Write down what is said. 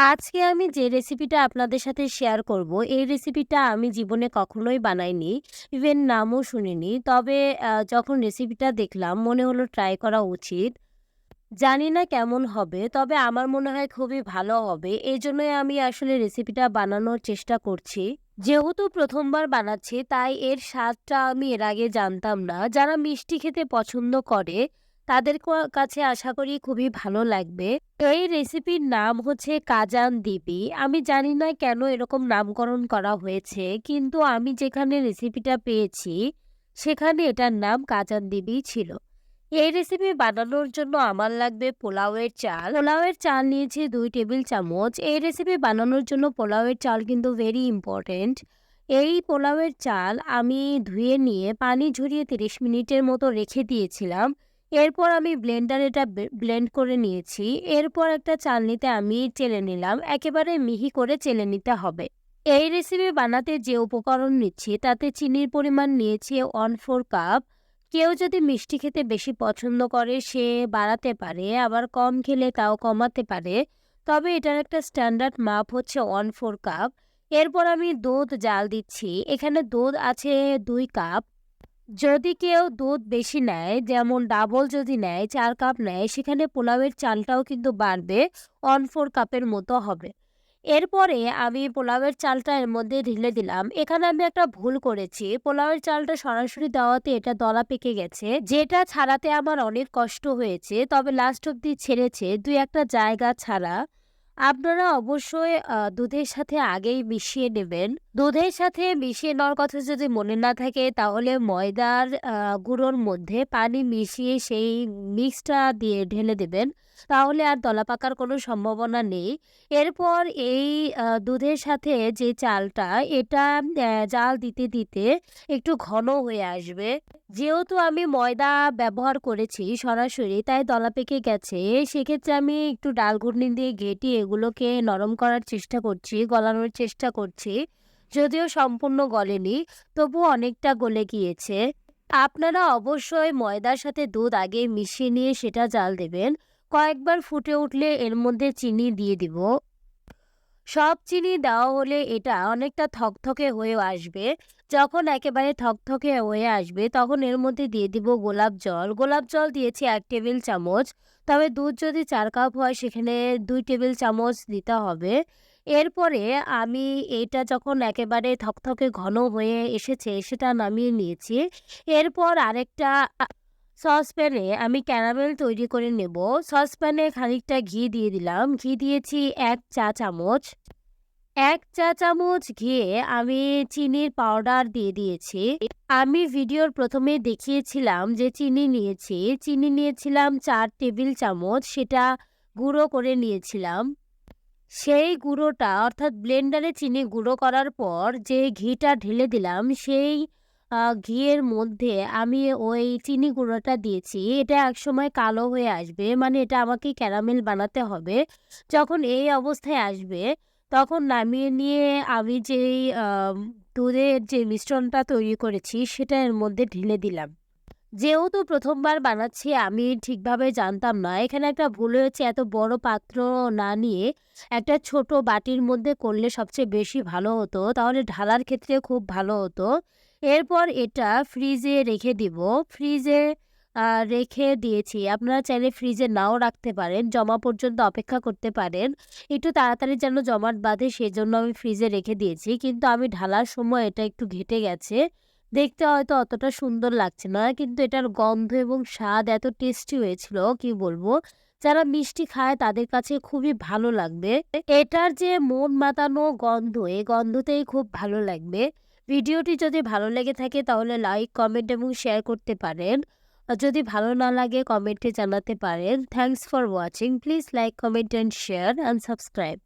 আজকে আমি যে রেসিপিটা আপনাদের সাথে শেয়ার করব, এই রেসিপিটা আমি জীবনে কখনোই বানাইনি। ইভেন নামও শুনিনি। তবে যখন রেসিপিটা দেখলাম মনে হলো ট্রাই করা উচিত। জানি না কেমন হবে, তবে আমার মনে হয় খুবই ভালো হবে। এই জন্যই আমি আসলে রেসিপিটা বানানোর চেষ্টা করছি। যেহেতু প্রথমবার বানাচ্ছি তাই এর স্বাদটা আমি এর আগে জানতাম না। যারা মিষ্টি খেতে পছন্দ করে তাদের কাছে আশা করি খুবই ভালো লাগবে। এই রেসিপির নাম হচ্ছে কাজান দিবি। আমি জানি না কেন এরকম নামকরণ করা হয়েছে। কিন্তু আমি যেখানে রেসিপিটা পেয়েছি, সেখানে এটার নাম কাজান দিবি ছিল। এই রেসিপি বানানোর জন্য আমার লাগবে পোলাওয়ের চাল। পোলাওয়ের চাল নিয়েছি দুই টেবিল চামচ। এই রেসিপি বানানোর জন্য পোলাওয়ের চাল কিন্তু ভেরি ইম্পোর্টেন্ট। এই পোলাওয়ের চাল আমি ধুয়ে নিয়ে পানি ঝরিয়ে ৩০ মিনিটের মতো রেখে দিয়েছিলাম। এরপর আমি ব্লেন্ডারে এটা ব্লেন্ড করে নিয়েছি। এরপর একটা চালনিতে আমি চেলে নিলাম। একেবারে মিহি করে চেলে নিতে হবে। এই রেসিপি বানাতে যে উপকরণ নিচ্ছি তাতে চিনির পরিমাণ নিয়েছি 1/4 কাপ। কেউ যদি মিষ্টি খেতে বেশি পছন্দ করে সে বাড়াতে পারে, আবার কম খেলে তাও কমাতে পারে। তবে এটার একটা স্ট্যান্ডার্ড মাপ হচ্ছে 1/4 কাপ। এরপর আমি দুধ জাল দিচ্ছি। এখানে দুধ আছে দুই কাপ। যদি কেউ দুধ বেশি নেয়, যেমন ডাবল যদি নেয় চার কাপ নেয়, সেখানে পোলাওয়ের চালটাও কিন্তু বাড়বে 1/4 কাপের মতো হবে। এরপরে আমি পোলাওয়ের চালটা এর মধ্যে ঢেলে দিলাম। এখানে আমি একটা ভুল করেছি। পোলাওয়ের চালটা সরাসরি দেওয়াতে এটা দলা পেকে গেছে। যেটা ছাড়াতে আমার অনেক কষ্ট হয়েছে। তবে লাস্ট অব্দি ছেড়েছে ২-১ জায়গা ছাড়া। আপনারা অবশ্যই দুধের সাথে আগেই মিশিয়ে নেবেন। দুধের সাথে মিশিয়ে নেওয়ার কথা যদি মনে না থাকে তাহলে ময়দার গুঁড়োর মধ্যে পানি মিশিয়ে সেই মিক্সটা দিয়ে ঢেলে দেবেন। তাহলে আর দলা পাকার কোনো সম্ভাবনা নেই। এরপর এই দুধের সাথে যে চালটা এটা জাল দিতে, দিতে একটু ঘন হয়ে আসবে। যেহেতু আমি ময়দা ব্যবহার করেছি সরাসরি তাই দলা পেকে গেছে। সেক্ষেত্রে আমি একটু ডাল ঘুটনি দিয়ে ঘেঁটে এগুলোকে নরম করার চেষ্টা করছি, গলানোর চেষ্টা করছি। যদিও সম্পূর্ণ গলেনি, তবুও অনেকটা গলে গিয়েছে। আপনারা অবশ্যই ময়দার সাথে দুধ আগে মিশিয়ে নিয়ে সেটা জাল দেবেন। কয়েকবার ফুটে উঠলে এর মধ্যে চিনি দিয়ে দিব। সব চিনি দেওয়া হলে এটা অনেকটা থকথকে হয়ে আসবে। যখন একেবারে থকথকে হয়ে আসবে, তখন এর মধ্যে দিয়ে দিব গোলাপ জল। গোলাপ জল দিয়েছি এক টেবিল চামচ। তবে দুধ যদি চার কাপ হয়, সেখানে দুই টেবিল চামচ দিতে হবে। এরপরে আমি এটা যখন একেবারে থকথকে ঘন হয়ে এসেছে, সেটা নামিয়ে নিয়েছি। এরপর আরেকটা সসপ্যানে আমি ক্যারামেল তৈরি করে নেব। সসপ্যানে খানিকটা ঘি দিয়ে দিলাম। ঘি দিয়েছি এক চা চামচ। এক চা চামচ ঘিয়ে আমি চিনির পাউডার দিয়ে দিয়েছি। আমি ভিডিওর প্রথমে দেখিয়েছিলাম যে চিনি নিয়েছি। চিনি নিয়েছিলাম চার টেবিল চামচ। সেটা গুঁড়ো করে নিয়েছিলাম। সেই গুঁড়োটা, অর্থাৎ ব্লেন্ডারে চিনি গুঁড়ো করার পর যে ঘিটা ঢেলে দিলাম, সেই ঘিয়ের মধ্যে আমি ওই চিনি গুঁড়োটা দিয়েছি। এটা একসময় কালো হয়ে আসবে। মানে এটা আমাকে ক্যারামেল বানাতে হবে। যখন এই অবস্থায় আসবে, তখন নামিয়ে নিয়ে আমি যেই দুধের যে মিশ্রণটা তৈরি করেছি, সেটা এর মধ্যে ঢেলে দিলাম। যেহেতু প্রথমবার বানাচ্ছি, আমি ঠিকভাবে জানতাম না। এখানে একটা ভুল হয়েছে, এত বড় পাত্র না নিয়ে একটা ছোট বাটির মধ্যে করলে সবচেয়ে বেশি ভালো হতো। তাহলে ঢালার ক্ষেত্রে খুব ভালো হতো। এরপর এটা ফ্রিজে রেখে দিব। ফ্রিজে রেখে দিয়েছি। আপনারা চাইলে ফ্রিজে নাও রাখতে পারেন। জমা পর্যন্ত অপেক্ষা করতে পারেন। একটু তাড়াতাড়ি যেন জমাট বাঁধে সেজন্য আমি ফ্রিজে রেখে দিয়েছি। কিন্তু আমি ঢালার সময় এটা একটু ঘেঁটে গেছে। দেখতে হয়তো অতটা সুন্দর লাগছে না। কিন্তু এটার গন্ধ এবং স্বাদ এত টেস্টি হয়েছিল কি বলব। যারা মিষ্টি খায় তাদের কাছে খুবই ভালো লাগবে। এটার যে মন মাতানো গন্ধ, এই গন্ধতেই খুব ভালো লাগবে। ভিডিওটি যদি ভালো লেগে থাকে তাহলে লাইক, কমেন্ট এবং শেয়ার করতে পারেন। আর যদি ভালো না লাগে কমেন্টে জানাতে পারেন। Thanks for watching. Please like, comment and share and subscribe.